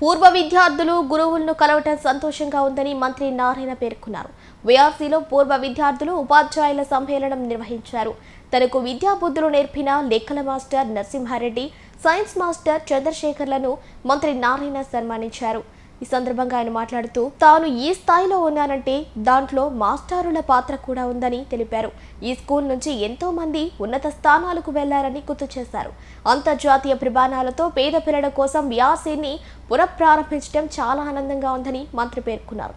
పూర్వ విద్యార్థులు గురువులను కలవటం సంతోషంగా ఉందని మంత్రి నారాయణ పేర్కొన్నారు. వీఆర్సీలో పూర్వ విద్యార్థులు ఉపాధ్యాయుల సమ్మేళనం నిర్వహించారు. తనకు విద్యాబుద్ధులు నేర్పిన లెక్కల మాస్టర్ నరసింహారెడ్డి సైన్స్ మాస్టర్ చంద్రశేఖర్లను మంత్రి నారాయణ సన్మానించారు. ఈ సందర్భంగా ఆయన మాట్లాడుతూ తాను ఈ స్థాయిలో ఉన్నానంటే దాంట్లో మాస్టారుల పాత్ర కూడా ఉందని తెలిపారు. ఈ స్కూల్ నుంచి ఎంతో మంది ఉన్నత స్థానాలకు వెళ్ళారని గుర్తు చేశారు. అంతర్జాతీయ ప్రమాణాలతో పేద పిల్లల కోసం వ్యాసీని పునఃప్రారంభించడం చాలా ఆనందంగా ఉందని మంత్రి పేర్కొన్నారు.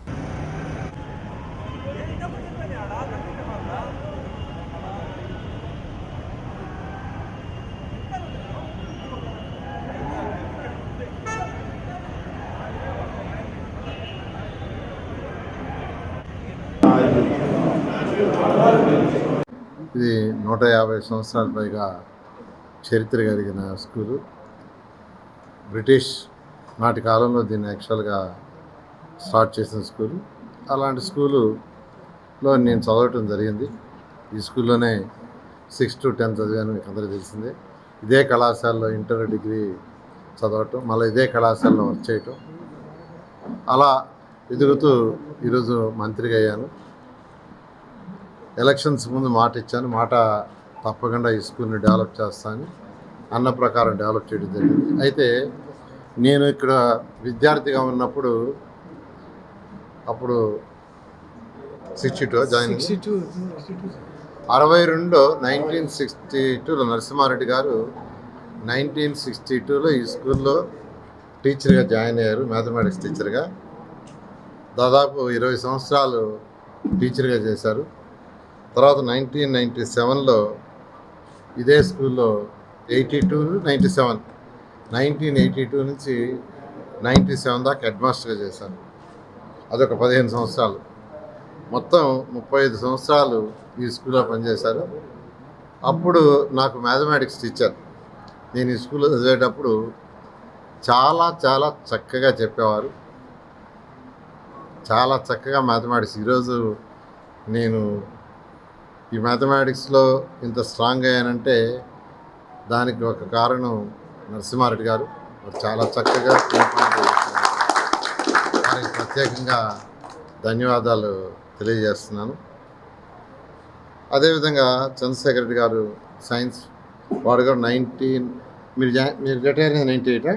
ఇది నూట యాభై సంవత్సరాల పైగా చరిత్ర కలిగిన స్కూలు. బ్రిటిష్ నాటి కాలంలో దీన్ని యాక్చువల్గా స్టార్ట్ చేసిన స్కూలు. అలాంటి స్కూలులో నేను చదవటం జరిగింది. ఈ స్కూల్లోనే సిక్స్ టు టెన్త్ చదివాను మీకు అందరూ తెలిసిందే. ఇదే కళాశాలలో ఇంటర్ డిగ్రీ చదవటం మళ్ళీ ఇదే కళాశాలలో వర్క్ చేయటం. అలా ఎదుగుతూ ఈరోజు మంత్రిగా అయ్యాను. ఎలక్షన్స్ ముందు మాట ఇచ్చాను. మాట తప్పకుండా ఈ స్కూల్ని డెవలప్ చేస్తాను అన్న ప్రకారం డెవలప్ చేయడం జరిగింది. అయితే నేను ఇక్కడ విద్యార్థిగా ఉన్నప్పుడు అప్పుడు సిక్స్టీ టూ జాయిన్ అరవై రెండు నైన్టీన్ సిక్స్టీ టూలో నరసింహారెడ్డి గారు నైన్టీన్ సిక్స్టీ టూలో ఈ స్కూల్లో టీచర్గా జాయిన్ అయ్యారు. మ్యాథమెటిక్స్ టీచర్గా. దాదాపు ఇరవై సంవత్సరాలు టీచర్గా చేశారు. తర్వాత నైన్టీన్ నైంటీ సెవెన్లో ఇదే స్కూల్లో eighty two ninety seven. Nineteen eighty two నుంచి నైంటీ సెవెన్ దాకా హెడ్ మాస్టర్గా చేశాను. అదొక పదిహేను సంవత్సరాలు. మొత్తం ముప్పై ఐదు సంవత్సరాలు ఈ స్కూల్లో పనిచేశారు. అప్పుడు నాకు మ్యాథమెటిక్స్ టీచర్. నేను ఈ స్కూల్లో చదివేటప్పుడు చాలా చాలా చక్కగా చెప్పేవారు. చాలా చక్కగా మ్యాథమెటిక్స్. ఈరోజు నేను ఈ మ్యాథమెటిక్స్లో ఇంత స్ట్రాంగ్ అయ్యానంటే దానికి ఒక కారణం నరసింహారెడ్డి గారు. చాలా చక్కగా. వారికి ప్రత్యేకంగా ధన్యవాదాలు తెలియజేస్తున్నాను. అదేవిధంగా చంద్రశేఖర్ రెడ్డి గారు సైన్స్ వాడు కూడా నైన్టీన్ మీరు మీరు రిటైర్ అయింది నైంటీ ఎయిటా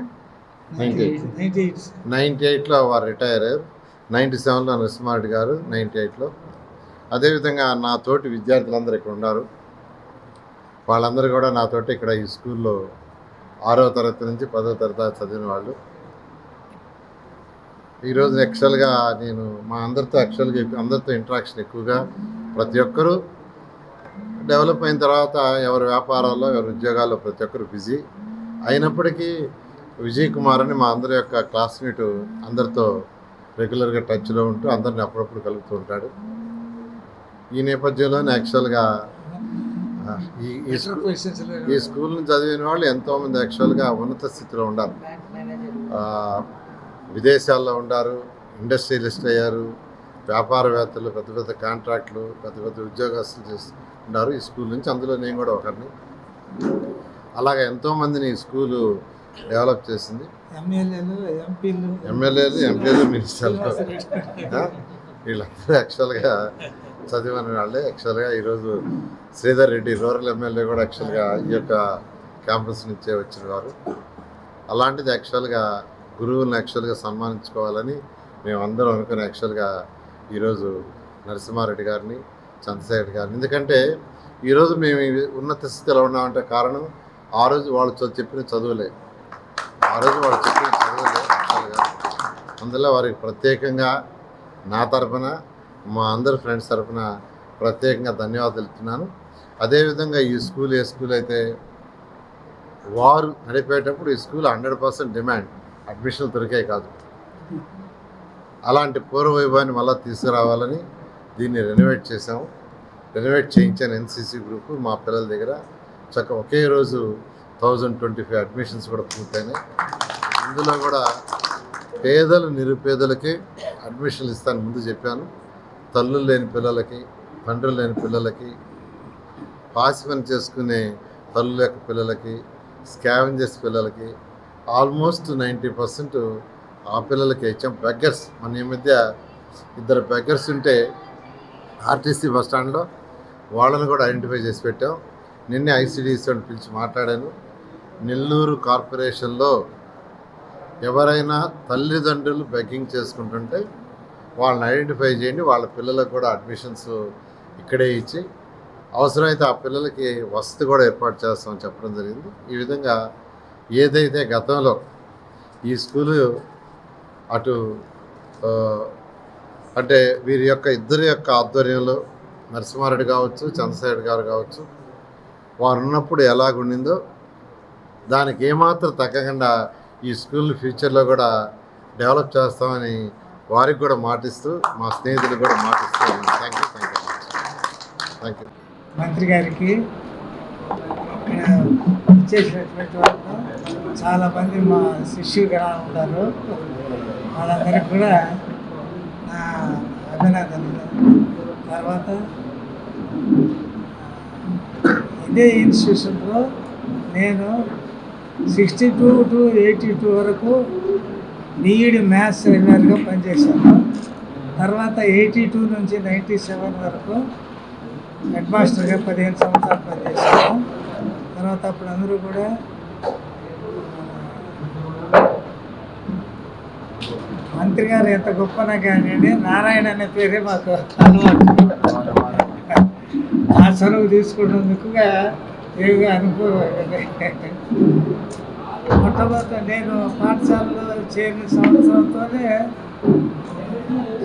నైంటీ ఎయిట్. నైంటీ ఎయిట్లో వారు రిటైర్ అయ్యారు. నైంటీ సెవెన్లో నరసింహారెడ్డి గారు నైంటీ ఎయిట్లో అదేవిధంగా నా తోటి విద్యార్థులందరూ ఇక్కడ ఉన్నారు. వాళ్ళందరూ కూడా నాతోటి ఇక్కడ ఈ స్కూల్లో ఆరో తరగతి నుంచి పదో తరగతి చదివిన వాళ్ళు. ఈరోజు యాక్చువల్గా నేను మా అందరితో యాక్చువల్గా అందరితో ఇంటరాక్షన్ ఎక్కువగా ప్రతి ఒక్కరూ డెవలప్ అయిన తర్వాత ఎవరి వ్యాపారాల్లో ఎవరి ఉద్యోగాల్లో ప్రతి ఒక్కరు బిజీ. అయినప్పటికీ విజయ్ కుమార్ అని మా అందరి యొక్క క్లాస్మేట్ అందరితో రెగ్యులర్గా టచ్లో ఉంటూ అందరిని అప్పుడప్పుడు కలుపుతూ ఉంటాడు. ఈ నేపథ్యంలోనే యాక్చువల్గా ఆ, ఈ ఈ స్కూ- ఈ స్కూల్ని చదివిన వాళ్ళు ఎంతోమంది యాక్చువల్గా ఉన్నత స్థితిలో ఆ, విదేశాల్లో ఉండారు ఇండస్ట్రియలిస్ట్ అయ్యారు వ్యాపారవేత్తలు పెద్ద పెద్ద కాంట్రాక్టులు పెద్ద పెద్ద ఉద్యోగస్తులు చేసి ఉన్నారు ఈ స్కూల్ నుంచి. అందులో నేను కూడా ఒకరిని. అలాగే ఎంతోమందిని ఈ స్కూలు డెవలప్ చేసింది. ఎమ్మెల్యేలు ఎంపీలు. మినిస్టర్లు? వీళ్ళందరూ యాక్చువల్గా చదివిన వాళ్ళే. యాక్చువల్గా ఈరోజు శ్రీధర్ రెడ్డి రూరల్ ఎమ్మెల్యే కూడా యాక్చువల్గా ఈ యొక్క క్యాంపస్ నుంచే వచ్చిన వారు. అలాంటిది యాక్చువల్గా గురువులను యాక్చువల్గా సన్మానించుకోవాలని మేము అనుకుని యాక్చువల్గా ఈరోజు నరసింహారెడ్డి గారిని చంద్రశేఖర్ గారిని. ఎందుకంటే ఈరోజు మేము ఉన్నత స్థితిలో ఉన్నామంటే కారణం ఆ రోజు వాళ్ళు చెప్పిన చదువులే. ఆ రోజు వాళ్ళు చెప్పిన చదువులే అందులో వారికి ప్రత్యేకంగా నా తరపున మా అందరి ఫ్రెండ్స్ తరఫున ప్రత్యేకంగా ధన్యవాదాలు తెలుపుతున్నాను. అదేవిధంగా ఈ స్కూల్ ఏ స్కూల్ అయితే వారు నడిపేటప్పుడు ఈ స్కూల్ హండ్రెడ్ పర్సెంట్ డిమాండ్ అడ్మిషన్లు దొరికాయి కాదు. అలాంటి పూర్వ వైభవాన్ని మళ్ళీ తీసుకురావాలని దీన్ని రెనోవేట్ చేసాము రెనోవేట్ చేయించాను ఎన్సీసీ గ్రూప్ మా పిల్లల దగ్గర. చక్క ఒకే రోజు థౌజండ్ ట్వంటీ ఫైవ్ అడ్మిషన్స్ కూడా పూర్తయినాయి. ఇందులో కూడా పేదలు నిరుపేదలకి అడ్మిషన్లు ఇస్తాను ముందు చెప్పాను. తల్లులు లేని పిల్లలకి తండ్రులు లేని పిల్లలకి పాసి పని చేసుకునే తల్లు లేక పిల్లలకి స్కావెంజర్స్ పిల్లలకి ఆల్మోస్ట్ నైంటీ పర్సెంట్ ఆ పిల్లలకి ఇచ్చాం బెగ్గర్స్. మన ఈ మధ్య ఇద్దరు బెగ్గర్స్ ఉంటే ఆర్టీసీ బస్ స్టాండ్లో వాళ్ళని కూడా ఐడెంటిఫై చేసి పెట్టాం. నిన్నే ఐసీడీఎస్ అని పిలిచి మాట్లాడాను. నెల్లూరు కార్పొరేషన్లో ఎవరైనా తల్లిదండ్రులు బెగ్గింగ్ చేసుకుంటుంటే వాళ్ళని ఐడెంటిఫై చేయండి వాళ్ళ పిల్లలకు కూడా అడ్మిషన్స్ ఇక్కడే ఇచ్చి అవసరమైతే ఆ పిల్లలకి వసతి కూడా ఏర్పాటు చేస్తామని చెప్పడం జరిగింది. ఈ విధంగా ఏదైతే గతంలో ఈ స్కూలు అటు అంటే వీరి యొక్క ఇద్దరి యొక్క ఆధ్వర్యంలో నరసింహారెడ్డి కావచ్చు చంద్రశేఖర్ గారు కావచ్చు వారు ఉన్నప్పుడు ఎలాగుండిందో దానికి ఏమాత్రం తగ్గకుండా ఈ స్కూల్ ఫ్యూచర్లో కూడా డెవలప్ చేస్తామని వారికి కూడా మాటిస్తూ మా స్నేహితులకు కూడా మాటిస్తూ thank you thank you thank you మంత్రి గారికి ఇక్కడ వాళ్ళు చాలామంది మా శిష్యులుగా ఉంటారు. వాళ్ళందరికీ కూడా నా అభినందనలు. తర్వాత ఇదే ఇన్స్టిట్యూషన్లో నేను sixty two to eighty two వరకు బీఈడి మ్యాథ్స్ ట్రైనర్గా పనిచేశాను. తర్వాత ఎయిటీ టూ నుంచి నైంటీ సెవెన్ వరకు హెడ్ మాస్టర్గా పదిహేను సంవత్సరాలు పనిచేశాను. తర్వాత అప్పుడు అందరూ కూడా మంత్రి గారు ఎంత గొప్పనా కానివ్వండి నారాయణ అనే పేరే మాకు అలవాటు. ఆ చొరవ తీసుకున్నందుకుగా ఏవిగా అనుభవం మొట్టమొదట నేను పాఠశాలలో చేరిన సంవత్సరంతోనే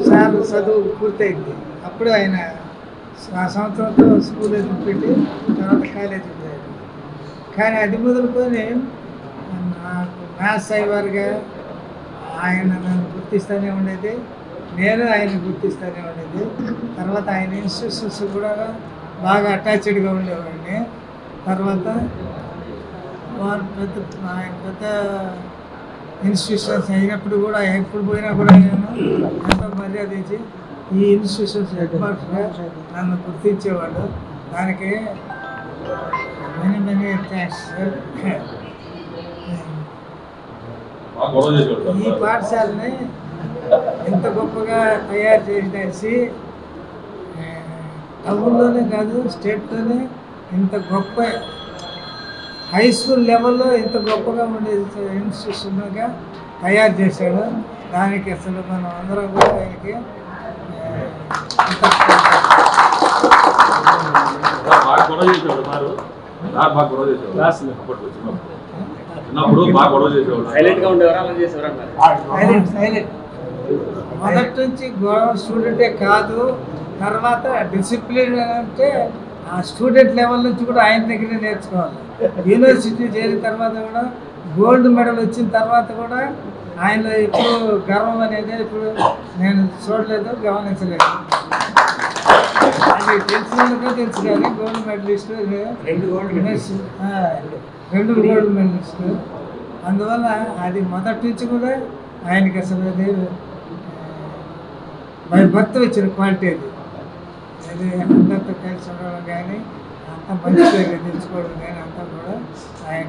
సార్ చదువు పూర్తయింది. అప్పుడు ఆయన ఆ సంవత్సరంతో స్కూల్ పెట్టి తర్వాత కాలేజీ పోయాడు కానీ అది మొదలుకొని నాకు మ్యాథ్స్ అయ్యేవారుగా ఆయన నన్ను గుర్తిస్తూనే ఉండేది. నేను ఆయన గుర్తిస్తూనే ఉండేది. తర్వాత ఆయన ఇన్స్టిట్యూషన్స్ కూడా బాగా అటాచ్డ్గా ఉండేవాడిని. తర్వాత వారు పెద్ద పెద్ద ఇన్స్టిట్యూషన్స్ అయినప్పుడు కూడా ఎప్పుడు పోయినా కూడా నేను ఎంతో మర్యాద ఇచ్చి ఈ ఇన్స్టిట్యూషన్స్ హెడ్ నన్ను గుర్తించేవాడు దానికి మెనీ మెనీ థ్యాంక్స్ ఈ. పాఠశాలని ఎంత గొప్పగా తయారు చేసేసి టౌన్లోనే కాదు స్టేట్లోనే ఇంత గొప్ప హై స్కూల్ లెవెల్లో ఇంత గొప్పగా ఉండే ఇన్స్టిట్యూషన్గా తయారు చేశాడు. దానికి అసలు మనం అందరం కూడా ఆయనకి చిన్నప్పుడు బాగా గొడవ చేసేవాడు. ఉండేవారా? అలా చేసేవారా? సైలెంట్ సైలెంట్ మొదటి నుంచి గొడవ స్టూడెంటే కాదు. తర్వాత డిసిప్లిన్ అంటే ఆ స్టూడెంట్ లెవెల్ నుంచి కూడా ఆయన దగ్గరే నేర్చుకోవాలి. యూనివర్సిటీ చేరిన తర్వాత కూడా గోల్డ్ మెడల్ వచ్చిన తర్వాత కూడా ఆయనలో ఎప్పుడు గర్వం అనేది ఇప్పుడు నేను చూడలేదు గమనించలేదు. అది తెలిసినందుకే తెలుసు కానీ గోల్డ్ మెడలిస్ట్ రెండు గోల్డ్ మెడలిస్ట్. రెండు గోల్డ్ మెడలిస్ట్. అందువల్ల అది మొదటి నుంచి కూడా ఆయనకి అసలు అది భర్త వచ్చిన క్వాలిటీ అది. అది అందరితో కలిసి ఉండడం కానీ అంత మంచి పేరు తెచ్చుకోవడం కానీ అంతా కూడా ఆయన